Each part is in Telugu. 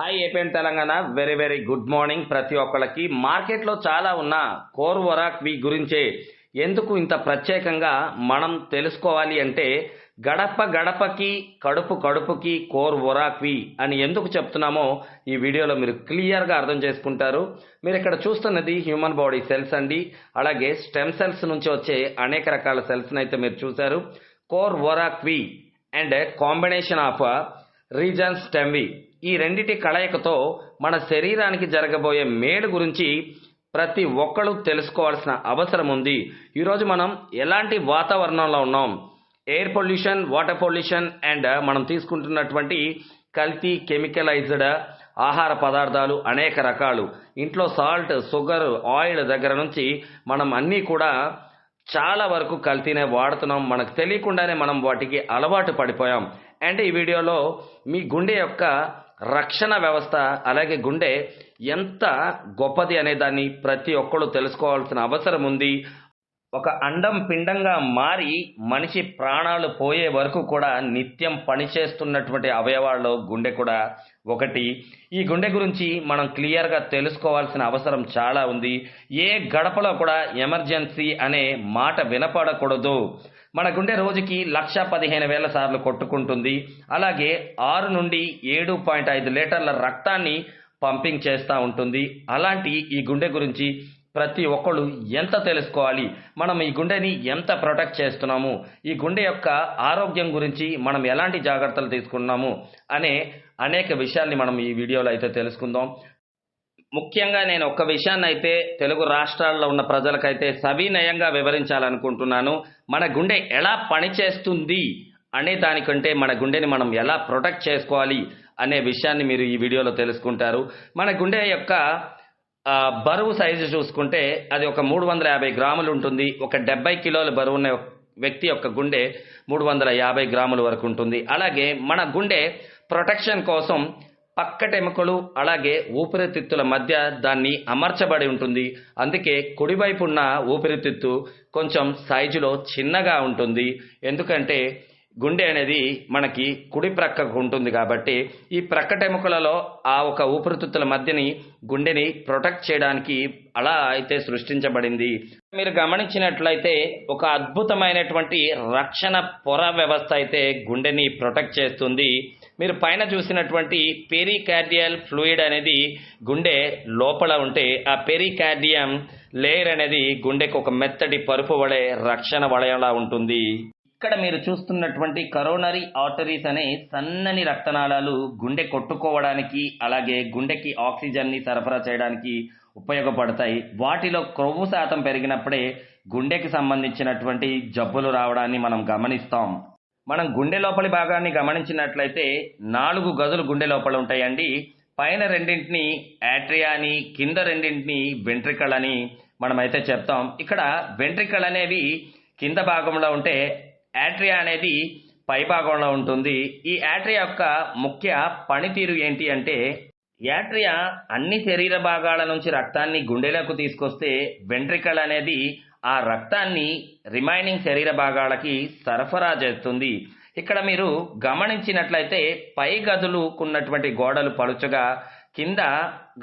Hi APM Telangana. Very very good morning ప్రతి ఒక్కళ్ళకి. మార్కెట్లో చాలా ఉన్న కోర్ వరాక్ వి గురించే. ఎందుకు ఇంత ప్రత్యేకంగా మనం తెలుసుకోవాలి అంటే గడప గడపకి కడుపు కడుపుకి కోర్ ఒరాక్వి అని ఎందుకు చెప్తున్నామో ఈ వీడియోలో మీరు క్లియర్గా అర్థం చేసుకుంటారు. మీరు ఇక్కడ చూస్తున్నది హ్యూమన్ బాడీ సెల్స్ అండి. అలాగే స్టెమ్ సెల్స్ నుంచి వచ్చే అనేక రకాల సెల్స్ని అయితే మీరు చూశారు. కోర్ ఒరాక్వి అండ్ కాంబినేషన్ ఆఫ్ రీజన్ స్టెమ్వి ఈ రెండిటి కలయికతో మన శరీరానికి జరగబోయే మేలు గురించి ప్రతి ఒక్కరూ తెలుసుకోవాల్సిన అవసరం ఉంది. ఈరోజు మనం ఎలాంటి వాతావరణంలో ఉన్నాం? Air pollution water pollution and మనం తీసుకుంటున్నటువంటి కల్తీ కెమికలైజ్డ్ ఆహార పదార్థాలు అనేక రకాలు. ఇంట్లో సాల్ట్ షుగర్ ఆయిల్ దగ్గర నుంచి మనం అన్నీ కూడా చాలా వరకు కల్తీనే వాడుతున్నాం. మనకు తెలియకుండానే మనం వాటికి అలవాటు పడిపోయాం. అండ్ ఈ వీడియోలో మీ గుండె యొక్క రక్షణ వ్యవస్థ అలాగే గుండె ఎంత గొప్పది అనే దాన్ని ప్రతి ఒక్కళ్ళు తెలుసుకోవాల్సిన అవసరం ఉంది. ఒక అండం పిండంగా మారి మనిషి ప్రాణాలు పోయే వరకు కూడా నిత్యం పనిచేస్తున్నటువంటి అవయవాల్లో గుండె కూడా ఒకటి. ఈ గుండె గురించి మనం క్లియర్గా తెలుసుకోవాల్సిన అవసరం చాలా ఉంది. ఏ గడపలో కూడా ఎమర్జెన్సీ అనే మాట వినపడకూడదు. మన గుండె రోజుకి లక్ష పదిహేను వేల సార్లు కొట్టుకుంటుంది. అలాగే ఆరు నుండి ఏడు పాయింట్ ఐదు లీటర్ల రక్తాన్ని పంపింగ్ చేస్తూ ఉంటుంది. అలాంటి ఈ గుండె గురించి ప్రతి ఒక్కళ్ళు ఎంత తెలుసుకోవాలి? మనం ఈ గుండెని ఎంత ప్రొటెక్ట్ చేస్తున్నాము? ఈ గుండె యొక్క ఆరోగ్యం గురించి మనం ఎలాంటి జాగ్రత్తలు తీసుకున్నాము అనే అనేక విషయాల్ని మనం ఈ వీడియోలో అయితే తెలుసుకుందాం. ముఖ్యంగా నేను ఒక్క విషయాన్ని అయితే తెలుగు రాష్ట్రాల్లో ఉన్న ప్రజలకైతే సవినయంగా వివరించాలనుకుంటున్నాను. మన గుండె ఎలా పనిచేస్తుంది అనే దానికంటే మన గుండెని మనం ఎలా ప్రొటెక్ట్ చేసుకోవాలి అనే విషయాన్ని మీరు ఈ వీడియోలో తెలుసుకుంటారు. మన గుండె యొక్క బరువు సైజు చూసుకుంటే అది ఒక మూడు వందల యాభై గ్రాములు ఉంటుంది ఒక డెబ్బై కిలోల బరువు ఉన్న వ్యక్తి యొక్క గుండె మూడు వందల యాభై గ్రాముల వరకు ఉంటుంది. అలాగే మన గుండె ప్రొటెక్షన్ కోసం పక్కటెముకలు అలాగే ఊపిరితిత్తుల మధ్య దాన్ని అమర్చబడి ఉంటుంది. అందుకే కుడివైపు ఉన్న ఊపిరితిత్తు కొంచెం సైజులో చిన్నగా ఉంటుంది. ఎందుకంటే గుండె అనేది మనకి కుడి ప్రక్కకు ఉంటుంది కాబట్టి ఈ ప్రక్కటెముకలలో ఆ ఒక ఊపిరితిత్తుల మధ్యని గుండెని ప్రొటెక్ట్ చేయడానికి అలా అయితే సృష్టించబడింది. మీరు గమనించినట్లయితే ఒక అద్భుతమైనటువంటి రక్షణ పొర వ్యవస్థ అయితే గుండెని ప్రొటెక్ట్ చేస్తుంది. మీరు పైన చూసినటువంటి పెరికార్డియల్ ఫ్లూయిడ్ అనేది గుండె లోపల ఉంటే ఆ పెరికార్డియం లేయర్ అనేది గుండెకు ఒక మెత్తటి పరుపు వలె రక్షణ వలయంలా ఉంటుంది. ఇక్కడ మీరు చూస్తున్నటువంటి కరోనరీ ఆర్టరీస్ అనే సన్నని రక్తనాళాలు గుండె కొట్టుకోవడానికి అలాగే గుండెకి ఆక్సిజన్ని సరఫరా చేయడానికి ఉపయోగపడతాయి. వాటిలో క్రొవ్వు శాతం పెరిగినప్పుడే గుండెకి సంబంధించినటువంటి జబ్బులు రావడాన్ని మనం గమనిస్తాం. మనం గుండె లోపలి భాగాన్ని గమనించినట్లయితే నాలుగు గదులు గుండె లోపల ఉంటాయండి. పైన రెండింటిని యాట్రియా అని కింద రెండింటిని వెంట్రికల్ అని మనమైతే చెప్తాం. ఇక్కడ వెంట్రికల్ అనేవి కింద భాగంలో ఉంటే యాట్రియా అనేది పై భాగంలో ఉంటుంది. ఈ యాట్రియా యొక్క ముఖ్య పనితీరు ఏంటి అంటే యాట్రియా అన్ని శరీర భాగాల నుంచి రక్తాన్ని గుండెలకు తీసుకొస్తే వెంట్రికల్ అనేది ఆ రక్తాన్ని రిమైనింగ్ శరీర భాగాలకి సరఫరా చేస్తుంది. ఇక్కడ మీరు గమనించినట్లయితే పై గదులుకున్నటువంటి గోడలు పలుచగా కింద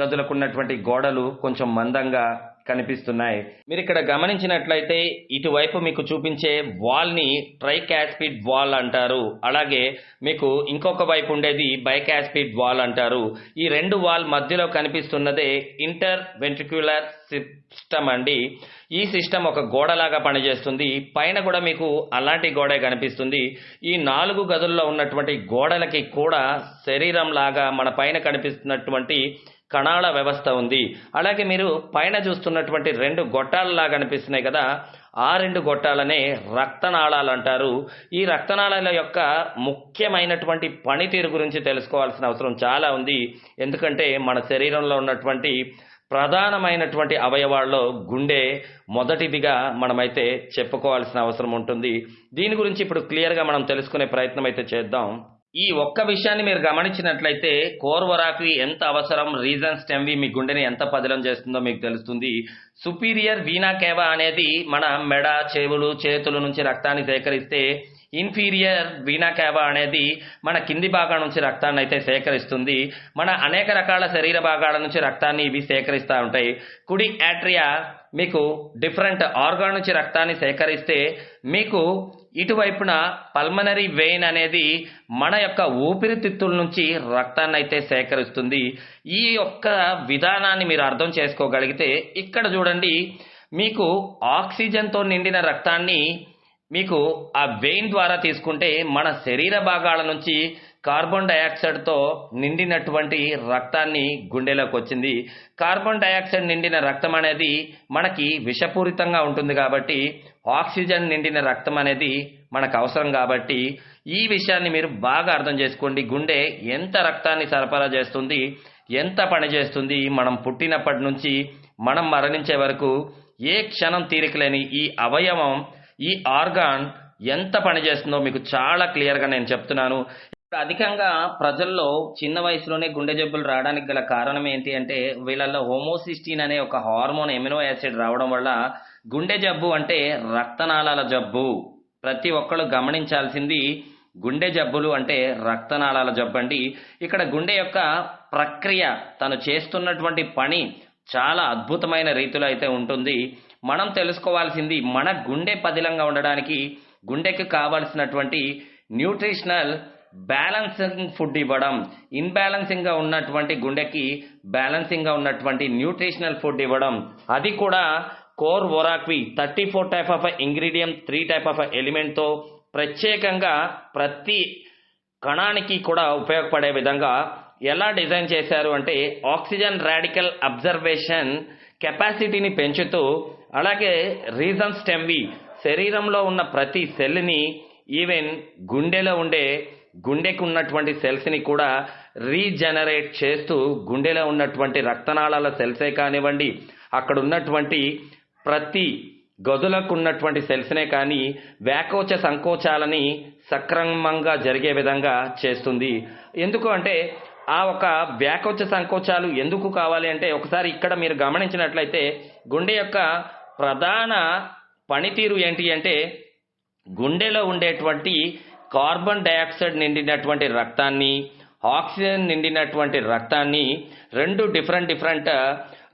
గదులకున్నటువంటి గోడలు కొంచెం మందంగా కనిపిస్తున్నాయి. మీరు ఇక్కడ గమనించినట్లయితే ఇటువైపు మీకు చూపించే వాల్ని ట్రైకాస్పిడ్ వాల్ అంటారు. అలాగే మీకు ఇంకొక వైపు ఉండేది బైకాస్పిడ్ వాల్ అంటారు. ఈ రెండు వాల్ మధ్యలో కనిపిస్తున్నదే ఇంటర్ వెంట్రిక్యులర్ సిస్టమ్ అండి. ఈ సిస్టమ్ ఒక గోడలాగా పనిచేస్తుంది. పైన కూడా మీకు అలాంటి గోడే కనిపిస్తుంది. ఈ నాలుగు గదుల్లో ఉన్నటువంటి గోడలకి కూడా శరీరం లాగా మన పైన కనిపిస్తున్నటువంటి కణాల వ్యవస్థ ఉంది. అలాగే మీరు పైన చూస్తున్నటువంటి రెండు గొట్టాలలా కనిపిస్తున్నాయి కదా ఆ రెండు గొట్టాలనే రక్తనాళాలు అంటారు. ఈ రక్తనాళాల యొక్క ముఖ్యమైనటువంటి పనితీరు గురించి తెలుసుకోవాల్సిన అవసరం చాలా ఉంది. ఎందుకంటే మన శరీరంలో ఉన్నటువంటి ప్రధానమైనటువంటి అవయవాల్లో గుండె మొదటిదిగా మనమైతే చెప్పుకోవాల్సిన అవసరం ఉంటుంది. దీని గురించి ఇప్పుడు క్లియర్గా మనం తెలుసుకునే ప్రయత్నం అయితే చేద్దాం. ఈ ఒక్క విషయాన్ని మీరు గమనించినట్లయితే కోర్వరాఫీ ఎంత అవసరం రీజన్ స్టెమ్వి మీ గుండెని ఎంత పదిలం చేస్తుందో మీకు తెలుస్తుంది. సుపీరియర్ వీనా కేవ అనేది మన మెడ చెవులు చేతుల నుంచి రక్తాన్ని సేకరిస్తే ఇన్ఫీరియర్ వీనా కేవ అనేది మన కింది భాగం నుంచి రక్తాన్ని అయితే సేకరిస్తుంది. మన అనేక రకాల శరీర భాగాల నుంచి రక్తాన్ని ఇవి సేకరిస్తూ ఉంటాయి. కుడి యాట్రియా మీకు డిఫరెంట్ ఆర్గాన్ నుంచి రక్తాన్ని సేకరిస్తే మీకు ఇటువైపున పల్మనరీ వెయిన్ అనేది మన యొక్క ఊపిరితిత్తుల నుంచి రక్తాన్ని అయితే సేకరిస్తుంది. ఈ యొక్క విధానాన్ని మీరు అర్థం చేసుకోగలిగితే ఇక్కడ చూడండి మీకు ఆక్సిజన్తో నిండిన రక్తాన్ని మీకు ఆ వెయిన్ ద్వారా తీసుకుంటే మన శరీర భాగాల నుంచి కార్బన్ డయాక్సైడ్తో నిండినటువంటి రక్తాన్ని గుండెలోకి వచ్చింది. కార్బన్ డయాక్సైడ్ నిండిన రక్తం అనేది మనకి విషపూరితంగా ఉంటుంది కాబట్టి ఆక్సిజన్ నిండిన రక్తం అనేది మనకు అవసరం కాబట్టి ఈ విషయాన్ని మీరు బాగా అర్థం చేసుకోండి. గుండె ఎంత రక్తాన్ని సరఫరా చేస్తుంది? ఎంత పని చేస్తుంది? మనం పుట్టినప్పటి నుంచి మనం మరణించే వరకు ఏ క్షణం తీరికలేని ఈ అవయవం ఈ ఆర్గాన్ ఎంత పని చేస్తుందో మీకు చాలా క్లియర్గా నేను చెప్తున్నాను. అధికంగా ప్రజల్లో చిన్న వయసులోనే గుండె జబ్బులు రావడానికి గల కారణం ఏంటి అంటే వీళ్ళల్లో హోమోసిస్టీన్ అనే ఒక హార్మోన్ ఎమినో యాసిడ్ రావడం వల్ల గుండె జబ్బు అంటే రక్తనాళాల జబ్బు. ప్రతి ఒక్కళ్ళు గమనించాల్సింది గుండె జబ్బులు అంటే రక్తనాళాల జబ్బు అండి. ఇక్కడ గుండె యొక్క ప్రక్రియ తను చేస్తున్నటువంటి పని చాలా అద్భుతమైన రీతిలో అయితే ఉంటుంది. మనం తెలుసుకోవాల్సింది మన గుండె పదిలంగా ఉండడానికి గుండెకి కావాల్సినటువంటి న్యూట్రిషనల్ బ్యాలెన్సింగ్ ఫుడ్ ఇవ్వడం ఇన్బ్యాలెన్సింగ్గా ఉన్నటువంటి గుండెకి బ్యాలెన్సింగ్గా ఉన్నటువంటి న్యూట్రిషనల్ ఫుడ్ ఇవ్వడం. అది కూడా core ఒరాక్వి thirty four type of ingredient three type of ఎలిమెంట్తో ప్రత్యేకంగా ప్రతి కణానికి కూడా ఉపయోగపడే విధంగా ఎలా డిజైన్ చేశారు అంటే ఆక్సిజన్ రాడికల్ అబ్జర్వేషన్ కెపాసిటీని పెంచుతూ అలాగే రీజన్ స్టెమ్వి శరీరంలో ఉన్న ప్రతి సెల్ని ఈవెన్ గుండెలో ఉండే గుండెకు ఉన్నటువంటి సెల్స్ని కూడా రీజనరేట్ చేస్తూ గుండెలో ఉన్నటువంటి రక్తనాళాల సెల్సే కానివ్వండి అక్కడ ఉన్నటువంటి ప్రతి గదులకు ఉన్నటువంటి సెల్స్నే కానీ వ్యాకోచ సంకోచాలని సక్రమంగా జరిగే విధంగా చేస్తుంది. ఎందుకు అంటే ఆ ఒక వ్యాకోచ సంకోచాలు ఎందుకు కావాలి అంటే ఒకసారి ఇక్కడ మీరు గమనించినట్లయితే గుండె యొక్క ప్రధాన పనితీరు ఏంటి అంటే గుండెలో ఉండేటువంటి కార్బన్ డయాక్సైడ్ నిండినటువంటి రక్తాన్ని ఆక్సిజన్ నిండినటువంటి రక్తాన్ని రెండు డిఫరెంట్ డిఫరెంట్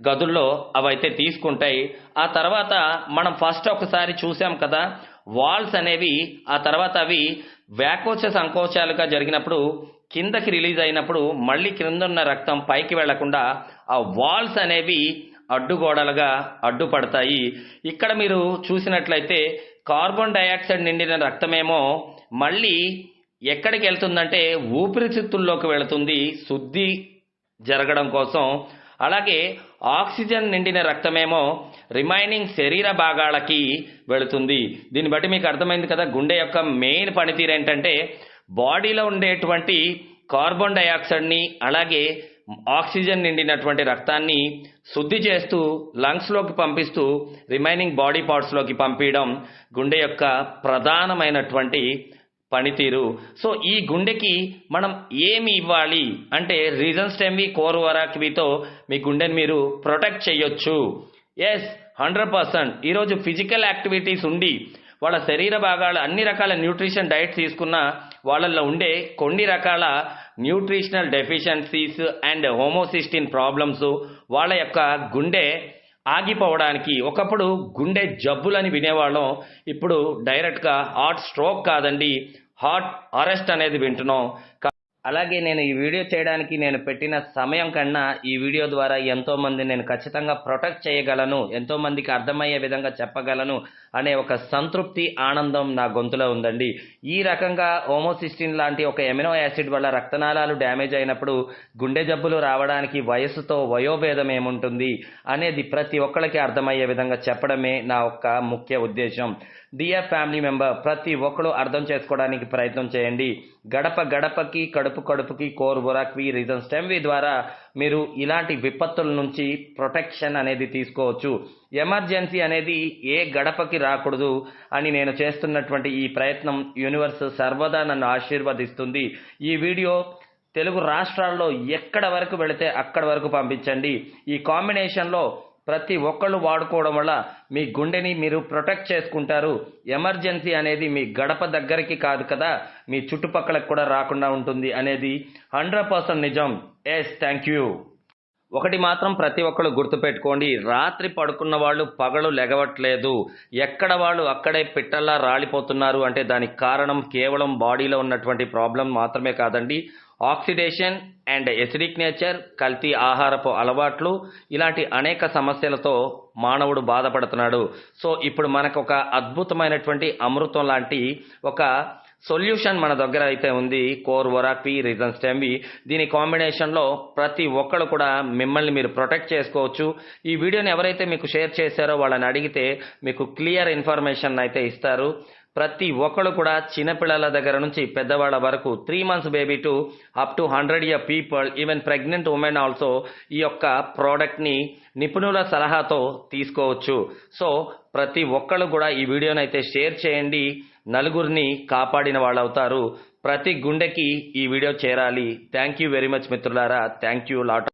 గదుల్లో అవైతే తీసుకుంటాయి. ఆ తర్వాత మనం ఫస్ట్ ఒకసారి చూసాం కదా వాల్స్ అనేవి ఆ తర్వాత అవి వ్యాకోచ సంకోచాలుగా జరిగినప్పుడు కిందకి రిలీజ్ అయినప్పుడు మళ్ళీ క్రింద ఉన్న రక్తం పైకి వెళ్ళకుండా ఆ వాల్స్ అనేవి అడ్డుగోడలుగా అడ్డుపడతాయి. ఇక్కడ మీరు చూసినట్లయితే కార్బన్ డయాక్సైడ్ నిండిన రక్తమేమో మళ్ళీ ఎక్కడికి వెళ్తుందంటే ఊపిరితిత్తుల్లోకి వెళుతుంది. శుద్ధి జరగడం కోసం. అలాగే ఆక్సిజన్ నిండిన రక్తమేమో రిమైనింగ్ శరీర భాగాలకి వెళుతుంది. దీన్ని బట్టి మీకు అర్థమైంది కదా గుండె యొక్క మెయిన్ పనితీరు ఏంటంటే బాడీలో ఉండేటువంటి కార్బన్ డయాక్సైడ్ని అలాగే ఆక్సిజన్ నిండినటువంటి రక్తాన్ని శుద్ధి చేస్తూ లంగ్స్లోకి పంపిస్తూ రిమైనింగ్ బాడీ పార్ట్స్లోకి పంపించడం గుండె యొక్క ప్రధానమైనటువంటి పనితీరు. సో ఈ గుండెకి మనం ఏమి ఇవ్వాలి? అంటే రీజన్ స్టెమ్వి కోర్ వరాక్వితో మీ గుండెని మీరు ప్రొటెక్ట్ చేయొచ్చు. Yes hundred percent. ఈరోజు ఫిజికల్ యాక్టివిటీస్ ఉండి వాళ్ళ శరీర భాగాలు అన్ని రకాల న్యూట్రిషన్ డైట్ తీసుకున్న వాళ్ళల్లో ఉండే కొన్ని రకాల nutritional deficiencies and homocysteine problems వాళ్ళ యొక్క గుండె ఆగిపోవడానికి ఒకప్పుడు గుండె జబ్బులని వినేవాళ్ళం. ఇప్పుడు డైరెక్ట్గా హార్ట్ స్ట్రోక్ కాదండి హార్ట్ అరెస్ట్ అనేది వింటున్నాం. అలాగే నేను ఈ వీడియో చేయడానికి నేను పెట్టిన సమయం కన్నా ఈ వీడియో ద్వారా ఎంతోమంది నేను ఖచ్చితంగా ప్రొటెక్ట్ చేయగలను ఎంతోమందికి అర్థమయ్యే విధంగా చెప్పగలను. అనే ఒక సంతృప్తి ఆనందం నా గొంతులో ఉందండి. ఈ రకంగా హోమోసిస్టిన్ లాంటి ఒక ఎమినో యాసిడ్ వల్ల రక్తనాళాలు డ్యామేజ్ అయినప్పుడు గుండె జబ్బులు రావడానికి వయస్సుతో వయోభేదం ఏముంటుంది అనేది ప్రతి ఒక్కరికి అర్థమయ్యే విధంగా చెప్పడమే నా ఒక్క ముఖ్య ఉద్దేశం. డియర్ ఫ్యామిలీ మెంబర్ ప్రతి ఒక్కరు అర్థం చేసుకోవడానికి ప్రయత్నం చేయండి. గడప గడపకి కడుపు కడుపుకి కోర్ బొరాక్వి రీజన్ స్టెమ్వి ద్వారా మీరు ఇలాంటి విపత్తుల నుంచి ప్రొటెక్షన్ అనేది తీసుకోవచ్చు. ఎమర్జెన్సీ అనేది ఏ గడపకి రాకూడదు అని నేను చేస్తున్నటువంటి ఈ ప్రయత్నం యూనివర్స్ సర్వదా నన్ను ఆశీర్వదిస్తుంది. ఈ వీడియో తెలుగు రాష్ట్రాల్లో ఎక్కడ వరకు వెళితే అక్కడ వరకు పంపించండి. ఈ కాంబినేషన్లో ప్రతి ఒక్కళ్ళు వాడుకోవడం వల్ల మీ గుండెని మీరు ప్రొటెక్ట్ చేసుకుంటారు. ఎమర్జెన్సీ అనేది మీ గడప దగ్గరికి కాదు కదా మీ చుట్టుపక్కలకు కూడా రాకుండా ఉంటుంది అనేది హండ్రెడ్ పర్సెంట్ నిజం. ఎస్ థ్యాంక్ యూ ఒకటి మాత్రం ప్రతి ఒక్కరు గుర్తుపెట్టుకోండి రాత్రి పడుకున్న వాళ్ళు పగలు లెగవట్లేదు ఎక్కడ వాళ్ళు అక్కడే పిట్టల్లా రాలిపోతున్నారు అంటే దానికి కారణం కేవలం బాడీలో ఉన్నటువంటి ప్రాబ్లం మాత్రమే కాదండి. ఆక్సిడేషన్ అండ్ ఎసిడిక్ నేచర్ కల్తీ ఆహారపు అలవాట్లు ఇలాంటి అనేక సమస్యలతో మానవుడు బాధపడుతున్నాడు. సో ఇప్పుడు మనకు ఒక అద్భుతమైనటువంటి అమృతం లాంటి ఒక సొల్యూషన్ మన దగ్గర అయితే ఉంది. కోర్ వరాక్వి రీజన్ స్టెమ్వి దీని కాంబినేషన్లో ప్రతి ఒక్కరు కూడా మిమ్మల్ని మీరు ప్రొటెక్ట్ చేసుకోవచ్చు. ఈ వీడియోని ఎవరైతే మీకు షేర్ చేశారో వాళ్ళని అడిగితే మీకు క్లియర్ ఇన్ఫర్మేషన్ అయితే ఇస్తారు. ప్రతి ఒక్కరు కూడా చిన్నపిల్లల దగ్గర నుంచి పెద్దవాళ్ళ వరకు three months baby to up to hundred year people even pregnant women also ఈ యొక్క ప్రోడక్ట్ని నిపుణుల సలహాతో తీసుకోవచ్చు. సో ప్రతి ఒక్కరు కూడా ఈ వీడియోని అయితే షేర్ చేయండి. నలుగురిని కాపాడిన వాళ్ళు అవుతారు ప్రతి గుండెకి ఈ వీడియో చేరాలి. థ్యాంక్ యూ వెరీ మచ్ మిత్రులారా. Thank you lot